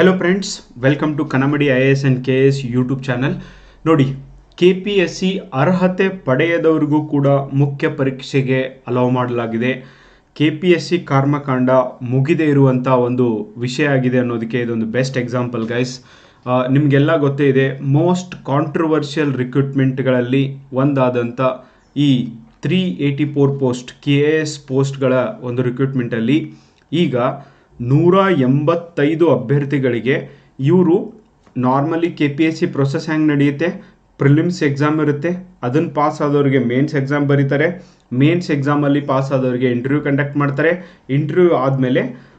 Hello friends welcome to Kannamadi I S and K S YouTube channel ನೋಡಿ K P S C ಅರ್ಹತೆ ಪಡೆಯದವರಿಗೂ ಕೂಡ ಮುಖ್ಯ ಪರೀಕ್ಷೆಗೆ ಅಲೋವ್ ಮಾಡಲಾಗಿದೆ. ಕೆ ಪಿ ಎಸ್ ಸಿ ಕರ್ಮಕಾಂಡ ಮುಗಿದೇ ಇರುವಂಥ ಒಂದು ವಿಷಯ ಆಗಿದೆ ಅನ್ನೋದಕ್ಕೆ ಇದೊಂದು ಬೆಸ್ಟ್ ಎಕ್ಸಾಂಪಲ್ ಗೈಸ್ ನಿಮಗೆಲ್ಲ ಗೊತ್ತೇ ಇದೆ ಮೋಸ್ಟ್ ಕಾಂಟ್ರವರ್ಷಿಯಲ್ ರಿಕ್ರೂಟ್ಮೆಂಟ್ಗಳಲ್ಲಿ ಒಂದಾದಂಥ ಈ three eighty four post K A S ಪೋಸ್ಟ್ಗಳ ಒಂದು ರಿಕ್ರೂಟ್ಮೆಂಟಲ್ಲಿ ಈಗ ನೂರ ಎಂಬತ್ತೈದು ಅಭ್ಯರ್ಥಿಗಳಿಗೆ ಇವರು normally K P S C process ಹೆಂಗೆ ನಡೆಯುತ್ತೆ? ಪ್ರಿಲಿಮ್ಸ್ ಎಕ್ಸಾಮ್ ಇರುತ್ತೆ. ಅದನ್ನು ಪಾಸ್ ಆದವ್ರಿಗೆ ಮೇನ್ಸ್ ಎಕ್ಸಾಮ್ ಬರೀತಾರೆ. ಮೇನ್ಸ್ ಎಕ್ಸಾಮಲ್ಲಿ ಪಾಸ್ ಆದವ್ರಿಗೆ ಇಂಟರ್ವ್ಯೂ ಕಂಡಕ್ಟ್ ಮಾಡ್ತಾರೆ. ಇಂಟರ್ವ್ಯೂ ಆದಮೇಲೆ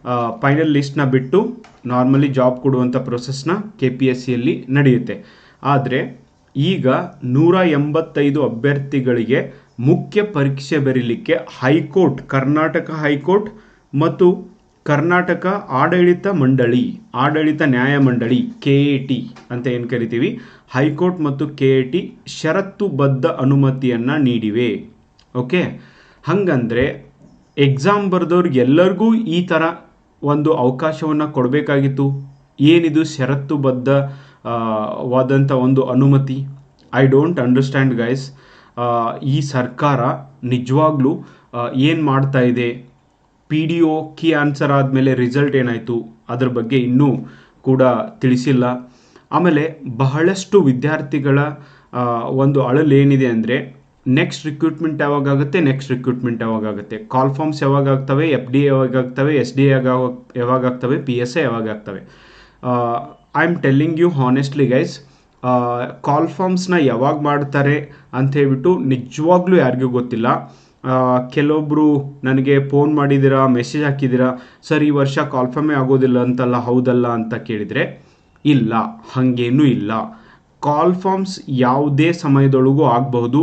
ಫೈನಲ್ ಲಿಸ್ಟ್ನ ಬಿಟ್ಟು ನಾರ್ಮಲಿ ಜಾಬ್ ಕೊಡುವಂಥ ಪ್ರೊಸೆಸ್ನ ಕೆ ಪಿ ಎಸ್ ಸಿಯಲ್ಲಿ ನಡೆಯುತ್ತೆ. ಆದರೆ, ಈಗ ನೂರ ಎಂಬತ್ತೈದು ಅಭ್ಯರ್ಥಿಗಳಿಗೆ ಮುಖ್ಯ ಪರೀಕ್ಷೆ ಬರೀಲಿಕ್ಕೆ ಹೈಕೋರ್ಟ್, ಕರ್ನಾಟಕ ಹೈಕೋರ್ಟ್ ಮತ್ತು ಕರ್ನಾಟಕ ಆಡಳಿತ ಮಂಡಳಿ, ಆಡಳಿತ ನ್ಯಾಯ ಮಂಡಳಿ ಕೆ ಎ ಟಿ ಅಂತ ಏನು ಕರಿತೀವಿ? ಹೈಕೋರ್ಟ್ ಮತ್ತು ಕೆ ಎ ಟಿ ಷರತ್ತುಬದ್ಧ ಅನುಮತಿಯನ್ನು ನೀಡಿವೆ. ಓಕೆ? ಹಾಗಂದ್ರೆ ಎಕ್ಸಾಮ್ ಬರೆದವ್ರಿಗೆಲ್ಲರಿಗೂ ಈ ಥರ ಒಂದು ಅವಕಾಶವನ್ನು ಕೊಡಬೇಕಾಗಿತ್ತು. ಏನಿದು ಷರತ್ತುಬದ್ಧ ವಾದಂಥ ಒಂದು ಅನುಮತಿ? ಐ ಡೋಂಟ್ ಅಂಡರ್ಸ್ಟ್ಯಾಂಡ್ ಗೈಸ್ ಈ ಸರ್ಕಾರ ನಿಜವಾಗ್ಲೂ ಏನು ಮಾಡ್ತಾ ಇದೆ? P D O key answer ಆದಮೇಲೆ ರಿಸಲ್ಟ್ ಏನಾಯಿತು? ಅದರ ಬಗ್ಗೆ ಇನ್ನೂ ಕೂಡ ತಿಳಿಸಿಲ್ಲ. ಆಮೇಲೆ ಬಹಳಷ್ಟು ವಿದ್ಯಾರ್ಥಿಗಳ ಒಂದು ಅಳಲು ಏನಿದೆ ಅಂದರೆ ನೆಕ್ಸ್ಟ್ ರಿಕ್ರೂಟ್ಮೆಂಟ್ ಯಾವಾಗ ಆಗುತ್ತೆ ನೆಕ್ಸ್ಟ್ ರಿಕ್ರೂಟ್ಮೆಂಟ್ ಯಾವಾಗ ಆಗುತ್ತೆ ಕಾಲ್ ಫಾರ್ಮ್ಸ್ ಯಾವಾಗ ಆಗ್ತವೆ ಎಫ್ ಡಿ ಯಾವಾಗ ಆಗ್ತವೆ ಎಸ್ ಡಿ ಯಾವಾಗ ಆಗ್ತವೆ ಪಿ ಎಸ್ ಎ ಯಾವಾಗ ಆಗ್ತವೆ I am telling you honestly guys call ಫಾರ್ಮ್ಸ್ನ ಯಾವಾಗ ಮಾಡ್ತಾರೆ ಅಂತ ಹೇಳ್ಬಿಟ್ಟು ನಿಜವಾಗ್ಲೂ ಯಾರಿಗೂ ಗೊತ್ತಿಲ್ಲ. ಆ, ಕೆಲವೊಬ್ರು ನನಗೆ ಫೋನ್ ಮಾಡಿದ್ದೀರಾ ಮೆಸೇಜ್ ಹಾಕಿದ್ದೀರಾ ಸರ್ ಈ ವರ್ಷ ಕಾಲ್ ಫಾರ್ಮೇ ಆಗೋದಿಲ್ಲ ಅಂತಲ್ಲ ಹೌದಲ್ಲ ಅಂತ ಕೇಳಿದರೆ ಇಲ್ಲ ಹಾಗೇನೂ ಇಲ್ಲ. ಕಾಲ್ ಫಾರ್ಮ್ಸ್ ಯಾವುದೇ ಸಮಯದೊಳಗೂ ಆಗಬಹುದು.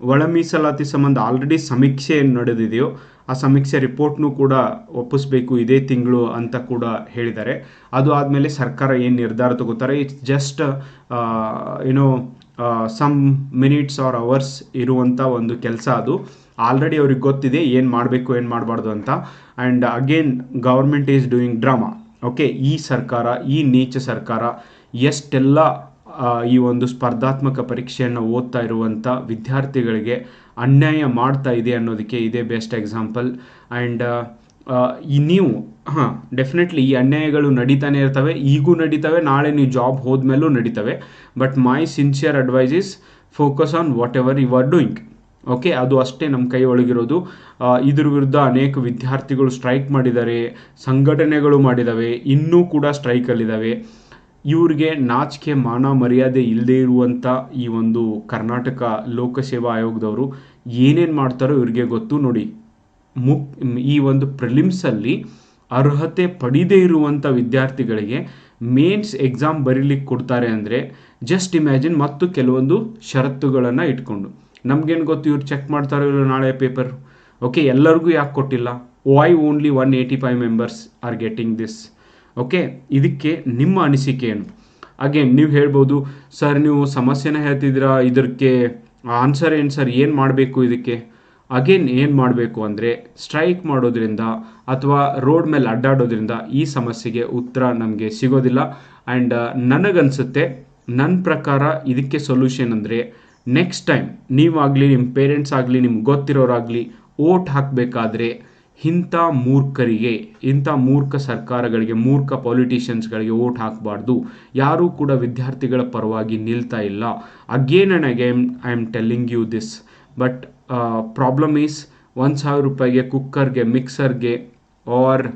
ಒಳ ಮೀಸಲಾತಿ ಸಂಬಂಧ ಆಲ್ರೆಡಿ ಸಮೀಕ್ಷೆ ನಡೆದಿದೆಯೋ ಆ ಸಮೀಕ್ಷೆ ರಿಪೋರ್ಟ್ನೂ ಕೂಡ ಒಪ್ಪಿಸ್ಬೇಕು ಇದೇ ತಿಂಗಳು ಅಂತ ಕೂಡ ಹೇಳಿದ್ದಾರೆ. ಅದು ಆದಮೇಲೆ ಸರ್ಕಾರ ಏನು ನಿರ್ಧಾರ ತಗೋತಾರೆ? ಇಟ್ಸ್ ಜಸ್ಟ್ ಏನೋ ಸಮ್ ಮಿನಿಟ್ಸ್ ಆರ್ ಅವರ್ಸ್ ಇರುವಂಥ ಒಂದು ಕೆಲಸ ಅದು. ಆಲ್ರೆಡಿ ಅವ್ರಿಗೆ ಗೊತ್ತಿದೆ ಏನು ಮಾಡಬೇಕು, ಏನು ಮಾಡಬಾರ್ದು ಅಂತ. And again government is doing drama okay ಈ ಸರ್ಕಾರ, ಈ ನೀಚ ಸರ್ಕಾರ ಎಷ್ಟೆಲ್ಲ ಈ ಒಂದು ಸ್ಪರ್ಧಾತ್ಮಕ ಪರೀಕ್ಷೆಯನ್ನು ಓದ್ತಾ ಇರುವಂಥ ವಿದ್ಯಾರ್ಥಿಗಳಿಗೆ ಅನ್ಯಾಯ ಮಾಡ್ತಾ ಇದೆ ಅನ್ನೋದಕ್ಕೆ ಇದೇ ಬೆಸ್ಟ್ ಎಕ್ಸಾಂಪಲ್ ಆ್ಯಂಡ್ ಈ ನೀವು, ಹಾಂ ಡೆಫಿನೆಟ್ಲಿ ಈ ಅನ್ಯಾಯಗಳು ನಡೀತಾನೆ ಇರ್ತವೆ, ಈಗೂ ನಡೀತವೆ, ನಾಳೆ ನೀವು ಜಾಬ್ ಹೋದ್ಮೇಲೂ ನಡೀತವೆ. But my sincere advice is focus on whatever you are doing okay ಅದು ಅಷ್ಟೇ ನಮ್ಮ ಕೈ ಒಳಗಿರೋದು ಇದ್ರ ವಿರುದ್ಧ ಅನೇಕ ವಿದ್ಯಾರ್ಥಿಗಳು ಸ್ಟ್ರೈಕ್ ಮಾಡಿದ್ದಾರೆ ಸಂಘಟನೆಗಳು ಮಾಡಿದ್ದಾವೆ ಇನ್ನೂ ಕೂಡ ಸ್ಟ್ರೈಕಲ್ಲಿದ್ದಾವೆ ಇವ್ರಿಗೆ ನಾಚಿಕೆ, ಮಾನ, ಮರ್ಯಾದೆ ಇಲ್ಲದೆ ಇರುವಂಥ ಈ ಒಂದು ಕರ್ನಾಟಕ ಲೋಕಸೇವಾ ಆಯೋಗದವರು ಏನೇನು ಮಾಡ್ತಾರೋ ಇವ್ರಿಗೆ ಗೊತ್ತು ನೋಡಿ. ಮುಕ್ ಈ ಒಂದು ಪ್ರಿಲಿಮ್ಸಲ್ಲಿ ಅರ್ಹತೆ ಪಡೀದೇ ಇರುವಂಥ ವಿದ್ಯಾರ್ಥಿಗಳಿಗೆ ಮೇನ್ಸ್ ಎಕ್ಸಾಮ್ ಬರೀಲಿಕ್ಕೆ ಕೊಡ್ತಾರೆ ಅಂದರೆ ಜಸ್ಟ್ ಇಮ್ಯಾಜಿನ್ ಮತ್ತು ಕೆಲವೊಂದು ಷರತ್ತುಗಳನ್ನು ಇಟ್ಕೊಂಡು. ನಮ್ಗೇನು ಗೊತ್ತು ಇವ್ರು ಚೆಕ್ ಮಾಡ್ತಾರೋ ಇಲ್ಲ ನಾಳೆ ಪೇಪರ್ ಓಕೆ ಎಲ್ಲರಿಗೂ ಯಾಕೆ ಕೊಟ್ಟಿಲ್ಲ? Why only one eighty five members are getting this okay ಇದಕ್ಕೆ ನಿಮ್ಮ ಅನಿಸಿಕೆ ಏನು? ಅಗೇನ್ ನೀವು ಹೇಳ್ಬೋದು, ಸರ್, ನೀವು ಸಮಸ್ಯೆನ ಹೇಳ್ತಿದ್ದೀರಾ? ಇದಕ್ಕೆ ಆನ್ಸರ್ ಏನು ಸರ್? ಏನು ಮಾಡಬೇಕು ಇದಕ್ಕೆ? ಅಗೇನ್ ಏನು ಮಾಡಬೇಕು ಅಂದರೆ ಸ್ಟ್ರೈಕ್ ಮಾಡೋದ್ರಿಂದ ಅಥವಾ ರೋಡ್ ಮೇಲೆ ಅಡ್ಡಾಡೋದ್ರಿಂದ ಈ ಸಮಸ್ಯೆಗೆ ಉತ್ತರ ನಮಗೆ ಸಿಗೋದಿಲ್ಲ. ಆ್ಯಂಡ್ ನನಗನ್ಸುತ್ತೆ ನನ್ನ ಪ್ರಕಾರ ಇದಕ್ಕೆ ಸೊಲ್ಯೂಷನ್ ಅಂದರೆ ನೆಕ್ಸ್ಟ್ ಟೈಮ್ ನೀವಾಗಲಿ ನಿಮ್ಮ ಪೇರೆಂಟ್ಸ್ ಆಗಲಿ ನಿಮ್ಗೆ ಗೊತ್ತಿರೋರಾಗಲಿ ಓಟ್ ಹಾಕಬೇಕಾದ್ರೆ ಇಂಥ ಮೂರ್ಖರಿಗೆ, ಇಂಥ ಮೂರ್ಖ ಸರ್ಕಾರಗಳಿಗೆ, ಮೂರ್ಖ ಪೊಲಿಟಿಷಿಯನ್ಸ್ಗಳಿಗೆ ಓಟ್ ಹಾಕಬಾರ್ದು. ಯಾರೂ ಕೂಡ ವಿದ್ಯಾರ್ಥಿಗಳ ಪರವಾಗಿ ನಿಲ್ತಾ ಇಲ್ಲ. Again and again I am telling you this but problem is ಒಂದು ಸಾವಿರ ರೂಪಾಯಿಗೆ ಕುಕ್ಕರ್ಗೆ ಮಿಕ್ಸರ್ಗೆ ಆರ್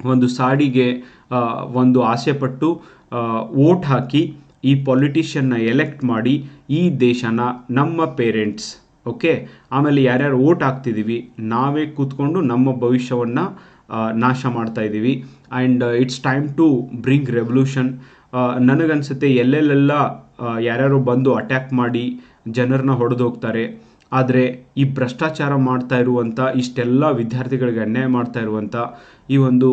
ಒಂದು ಸಾಡಿಗೆ ಒಂದು ಆಸೆಪಟ್ಟು ಓಟ್ ಹಾಕಿ ಈ ಪಾಲಿಟಿಷಿಯನ್ನ ಎಲೆಕ್ಟ್ ಮಾಡಿ ಈ ದೇಶನ ನಮ್ಮ ಪೇರೆಂಟ್ಸ್ ಓಕೆ ಆಮೇಲೆ ಯಾರ್ಯಾರು ಓಟ್ ಹಾಕ್ತಿದ್ದೀವಿ ನಾವೇ ಕೂತ್ಕೊಂಡು ನಮ್ಮ ಭವಿಷ್ಯವನ್ನು ನಾಶ ಮಾಡ್ತಾ ಇದ್ದೀವಿ and it's time to bring revolution ನನಗನ್ಸುತ್ತೆ ಎಲ್ಲೆಲ್ಲೆಲ್ಲ ಯಾರ್ಯಾರು ಬಂದು ಅಟ್ಯಾಕ್ ಮಾಡಿ ಜನರನ್ನ ಹೊಡೆದು ಹೋಗ್ತಾರೆ ಆದರೆ ಈ ಭ್ರಷ್ಟಾಚಾರ ಮಾಡ್ತಾ ಇರುವಂಥ ಇಷ್ಟೆಲ್ಲ ವಿದ್ಯಾರ್ಥಿಗಳಿಗೆ ಅನ್ಯಾಯ ಮಾಡ್ತಾ ಇರುವಂಥ ಈ ಒಂದು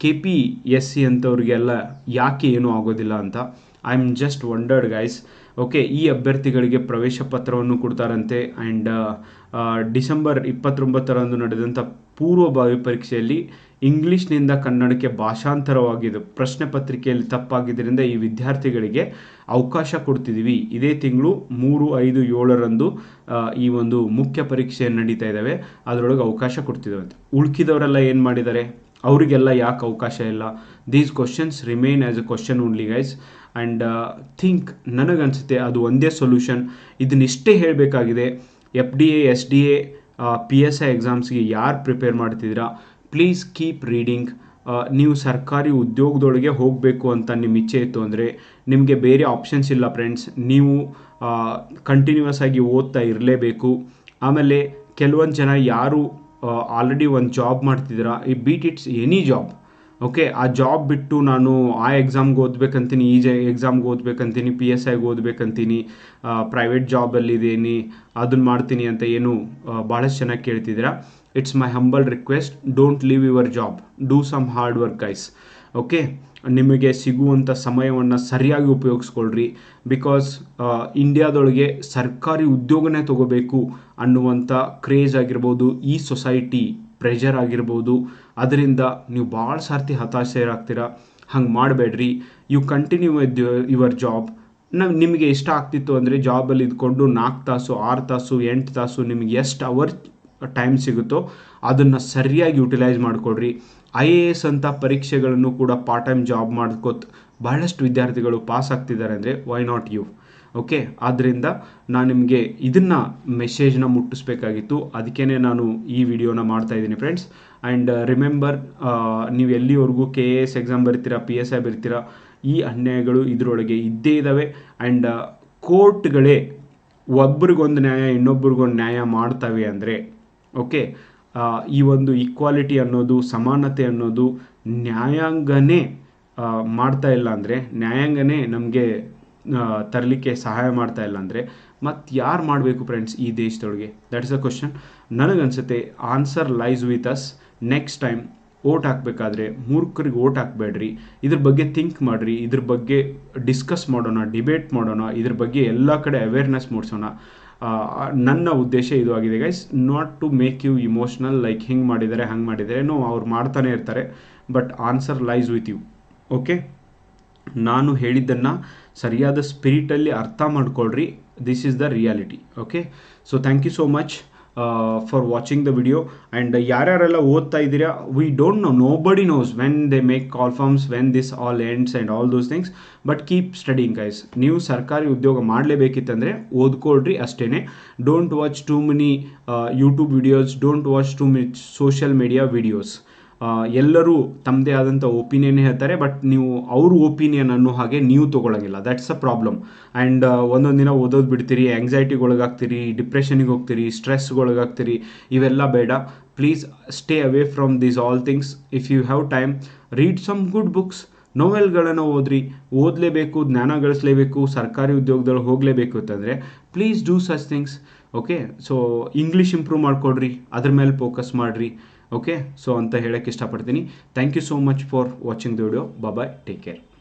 ಕೆ ಪಿ ಎಸ್ ಸಿ ಅಂಥವ್ರಿಗೆಲ್ಲ ಯಾಕೆ ಏನೂ ಆಗೋದಿಲ್ಲ ಅಂತ? I am just wondered guys okay ಈ ಅಭ್ಯರ್ಥಿಗಳಿಗೆ ಪ್ರವೇಶ ಪತ್ರವನ್ನು ಕೊಡ್ತಾರಂತೆ. ಆ್ಯಂಡ್ ಡಿಸೆಂಬರ್ ಇಪ್ಪತ್ತೊಂಬತ್ತರಂದು ನಡೆದಂಥ ಪೂರ್ವಭಾವಿ ಪರೀಕ್ಷೆಯಲ್ಲಿ ಇಂಗ್ಲೀಷ್ನಿಂದ ಕನ್ನಡಕ್ಕೆ ಭಾಷಾಂತರವಾಗಿದ್ದು, ಪ್ರಶ್ನೆ ಪತ್ರಿಕೆಯಲ್ಲಿ ತಪ್ಪಾಗಿದ್ದರಿಂದ ಈ ವಿದ್ಯಾರ್ಥಿಗಳಿಗೆ ಅವಕಾಶ ಕೊಡ್ತಿದ್ದೀವಿ. ಇದೇ ತಿಂಗಳು ಮೂರು ಐದು ಏಳರಂದು ಈ ಒಂದು ಮುಖ್ಯ ಪರೀಕ್ಷೆ ನಡೀತಾ ಇದ್ದಾವೆ. ಅದರೊಳಗೆ ಅವಕಾಶ ಕೊಡ್ತಿದ್ದೇವೆ ಅಂತ ಉಳ್ಕಿದವರೆಲ್ಲ ಏನು ಮಾಡಿದ್ದಾರೆ? ಅವರಿಗೆಲ್ಲ ಯಾಕೆ ಅವಕಾಶ ಇಲ್ಲ? These questions remain as a question only guys and think ನನಗನ್ಸುತ್ತೆ ಅದು ಒಂದೇ ಸೊಲ್ಯೂಷನ್ ಇದನ್ನಿಷ್ಟೇ ಹೇಳಬೇಕಾಗಿದೆ. F D A S D A P S I ಎಕ್ಸಾಮ್ಸ್ಗೆ ಯಾರು ಪ್ರಿಪೇರ್ ಮಾಡ್ತಿದ್ದೀರಾ? ಪ್ಲೀಸ್ ಕೀಪ್ ರೀಡಿಂಗ್ ನೀವು ಸರ್ಕಾರಿ ಉದ್ಯೋಗದೊಳಗೆ ಹೋಗಬೇಕು ಅಂತ ನಿಮ್ಮ ಇಚ್ಛೆ ಇತ್ತು ಅಂದರೆ ನಿಮಗೆ ಬೇರೆ ಆಪ್ಷನ್ಸ್ ಇಲ್ಲ ಫ್ರೆಂಡ್ಸ್ ನೀವು ಕಂಟಿನ್ಯೂಸ್ ಆಗಿ ಓದ್ತಾ ಇರಲೇಬೇಕು. ಆಮೇಲೆ ಕೆಲವೊಂದು ಜನ ಯಾರು ಆಲ್ರೆಡಿ ಒಂದು ಜಾಬ್ ಮಾಡ್ತಿದ್ದೀರಾ? ಈ be it it's any job okay ಆ ಜಾಬ್ ಬಿಟ್ಟು ನಾನು ಆ ಎಕ್ಸಾಮ್ಗೆ ಓದ್ಬೇಕಂತೀನಿ, ಈ ಜ ಎಕ್ಸಾಮ್ಗೆ ಓದ್ಬೇಕಂತೀನಿ ಪಿ ಎಸ್ ಐಗೆ ಓದ್ಬೇಕಂತೀನಿ ಪ್ರೈವೇಟ್ ಜಾಬಲ್ಲಿದ್ದೀನಿ ಅದನ್ನ ಮಾಡ್ತೀನಿ ಅಂತ ಏನು ಭಾಳಷ್ಟು ಚೆನ್ನಾಗಿ ಕೇಳ್ತಿದ್ದೀರಾ? It's my humble request don't leave your job do some hard work is okay ನಿಮಗೆ ಸಿಗುವಂಥ ಸಮಯವನ್ನು ಸರಿಯಾಗಿ ಉಪಯೋಗಿಸ್ಕೊಳ್ರಿ. ಬಿಕಾಸ್ ಇಂಡಿಯಾದೊಳಗೆ ಸರ್ಕಾರಿ ಉದ್ಯೋಗನೇ ತಗೋಬೇಕು ಅನ್ನುವಂಥ ಕ್ರೇಜ್ ಆಗಿರ್ಬೋದು, ಈ ಸೊಸೈಟಿ ಪ್ರೆಷರ್ ಆಗಿರ್ಬೋದು ಅದರಿಂದ ನೀವು ಭಾಳ ಸಾರ್ತಿ ಹತಾಶೆರಾಗ್ತೀರ ಹಂಗೆ ಮಾಡಬೇಡ್ರಿ. You continue with your job ನಾವು ನಿಮಗೆ ಇಷ್ಟ ಆಗ್ತಿತ್ತು ಅಂದರೆ ಜಾಬಲ್ಲಿ ಇದ್ಕೊಂಡು ನಾಲ್ಕು ತಾಸು, ಆರು ತಾಸು, ಎಂಟು ತಾಸು ನಿಮಗೆ ಎಷ್ಟು ಅವರ್ ಟೈಮ್ ಸಿಗುತ್ತೋ ಅದನ್ನು ಸರಿಯಾಗಿ ಯುಟಿಲೈಸ್ ಮಾಡಿಕೊಡ್ರಿ. ಐ ಎ ಎಸ್ ಅಂತ ಪರೀಕ್ಷೆಗಳನ್ನು ಕೂಡ ಪಾರ್ಟ್ ಟೈಮ್ ಜಾಬ್ ಮಾಡ್ಕೋತ ಬಹಳಷ್ಟು ವಿದ್ಯಾರ್ಥಿಗಳು ಪಾಸ್ ಆಗ್ತಿದ್ದಾರೆ ಅಂದರೆ ವೈ ನಾಟ್ ಯು ಓಕೆ ಆದ್ದರಿಂದ ನಾನು ನಿಮಗೆ ಇದನ್ನು ಮೆಸೇಜ್ನ ಮುಟ್ಟಿಸ್ಬೇಕಾಗಿತ್ತು. ಅದಕ್ಕೇ ನಾನು ಈ ವಿಡಿಯೋನ ಮಾಡ್ತಾ ಇದ್ದೀನಿ ಫ್ರೆಂಡ್ಸ್ ಆ್ಯಂಡ್ ರಿಮೆಂಬರ್ ನೀವು ಎಲ್ಲಿವರೆಗೂ ಕೆ ಎ ಎಸ್ ಎಕ್ಸಾಮ್ ಬರ್ತೀರಾ ಪಿ ಎಸ್ ಐ ಬರಿತೀರಾ, ಈ ಅನ್ಯಾಯಗಳು ಇದರೊಳಗೆ ಇದ್ದೇ ಇದ್ದಾವೆ ಆ್ಯಂಡ್ ಕೋರ್ಟ್ಗಳೇ ಒಬ್ರಿಗೊಂದು ನ್ಯಾಯ, ಇನ್ನೊಬ್ರಿಗೊಂದು ನ್ಯಾಯ ಮಾಡ್ತವೆ ಅಂದರೆ ಓಕೆ ಈ ಒಂದು ಈಕ್ವಾಲಿಟಿ ಅನ್ನೋದು, ಸಮಾನತೆ ಅನ್ನೋದು ನ್ಯಾಯಾಂಗನೇ ಮಾಡ್ತಾ ಇಲ್ಲ ಅಂದರೆ, ನ್ಯಾಯಾಂಗನೇ ನಮಗೆ ತರಲಿಕ್ಕೆ ಸಹಾಯ ಮಾಡ್ತಾ ಇಲ್ಲ ಅಂದರೆ ಮತ್ತು ಯಾರು ಮಾಡಬೇಕು ಫ್ರೆಂಡ್ಸ್ ಈ ದೇಶದೊಳಗೆ? ದಟ್ ಇಸ್ ಅ ಕ್ವಶನ್ ನನಗನ್ಸುತ್ತೆ answer lies with us next time vote ಹಾಕಬೇಕಾದ್ರೆ ಮೂರ್ಖರಿಗೆ ಓಟ್ ಹಾಕಬೇಡ್ರಿ. ಇದ್ರ ಬಗ್ಗೆ ಥಿಂಕ್ ಮಾಡಿರಿ, ಇದ್ರ ಬಗ್ಗೆ ಡಿಸ್ಕಸ್ ಮಾಡೋಣ ಡಿಬೇಟ್ ಮಾಡೋಣ, ಇದ್ರ ಬಗ್ಗೆ ಎಲ್ಲ ಕಡೆ ಅವೇರ್ನೆಸ್ ಮೂಡಿಸೋಣ. ನನ್ನ ಉದ್ದೇಶ ಇದು ಆಗಿದೆ guys not to make you emotional like ಹಿಂಗೆ ಮಾಡಿದ್ದಾರೆ ಹಂಗೆ ಮಾಡಿದ್ದಾರೆ ನೋ ಅವ್ರು ಮಾಡ್ತಾನೆ ಇರ್ತಾರೆ but answer lies with you okay ನಾನು ಹೇಳಿದ್ದನ್ನು ಸರಿಯಾದ ಸ್ಪಿರಿಟಲ್ಲಿ ಅರ್ಥ ಮಾಡ್ಕೊಳ್ರಿ. This is the reality okay so thank you so much for watching the video and ಯಾರ್ಯಾರೆಲ್ಲ ಓದ್ತಾ ಇದ್ದೀರಾ we don't know nobody knows when they make call forms when this all ends and all those things but keep studying guys ನೀವು ಸರ್ಕಾರಿ ಉದ್ಯೋಗ ಮಾಡಲೇಬೇಕಿತ್ತಂದರೆ ಓದ್ಕೊಳ್ರಿ ಅಷ್ಟೇ don't watch too many YouTube videos don't watch too many social media videos ಎಲ್ಲರೂ ತಮ್ಮದೇ ಆದಂಥ opinion ಹೇಳ್ತಾರೆ ಬಟ್ ನೀವು ಅವ್ರ ಒಪಿನಿಯನ್ ಅನ್ನೋ ಹಾಗೆ ನೀವು ತೊಗೊಳಂಗಿಲ್ಲ. ದಟ್ಸ್ ಅ ಪ್ರಾಬ್ಲಮ್ ಆ್ಯಂಡ್ ಒಂದೊಂದು ದಿನ ಓದೋದು ಬಿಡ್ತೀರಿ ಆ್ಯಂಗ್ಸೈಟಿಗೆ ಒಳಗಾಗ್ತೀರಿ ಡಿಪ್ರೆಷನಿಗೆ ಹೋಗ್ತೀರಿ ಸ್ಟ್ರೆಸ್ಗೆ ಒಳಗಾಗ್ತೀರಿ ಇವೆಲ್ಲ ಬೇಡ. Please stay away from these all things if you have time read some good books ನೋವೆಲ್ಗಳನ್ನು ಓದ್ರಿ. ಓದಲೇಬೇಕು, ಜ್ಞಾನ ಗಳಿಸಲೇಬೇಕು, ಸರ್ಕಾರಿ ಉದ್ಯೋಗದಲ್ಲಿ ಹೋಗಲೇಬೇಕು ಅಂತಂದರೆ please do such things okay so English improve ಮಾಡಿಕೊಡ್ರಿ. ಅದ್ರ ಮೇಲೆ ಫೋಕಸ್ ಮಾಡಿರಿ. ಓಕೆ ಸೊ ಅಂತ ಹೇಳೋಕ್ಕೆ ಇಷ್ಟಪಡ್ತೀನಿ. Thank you so much for watching the video bye take care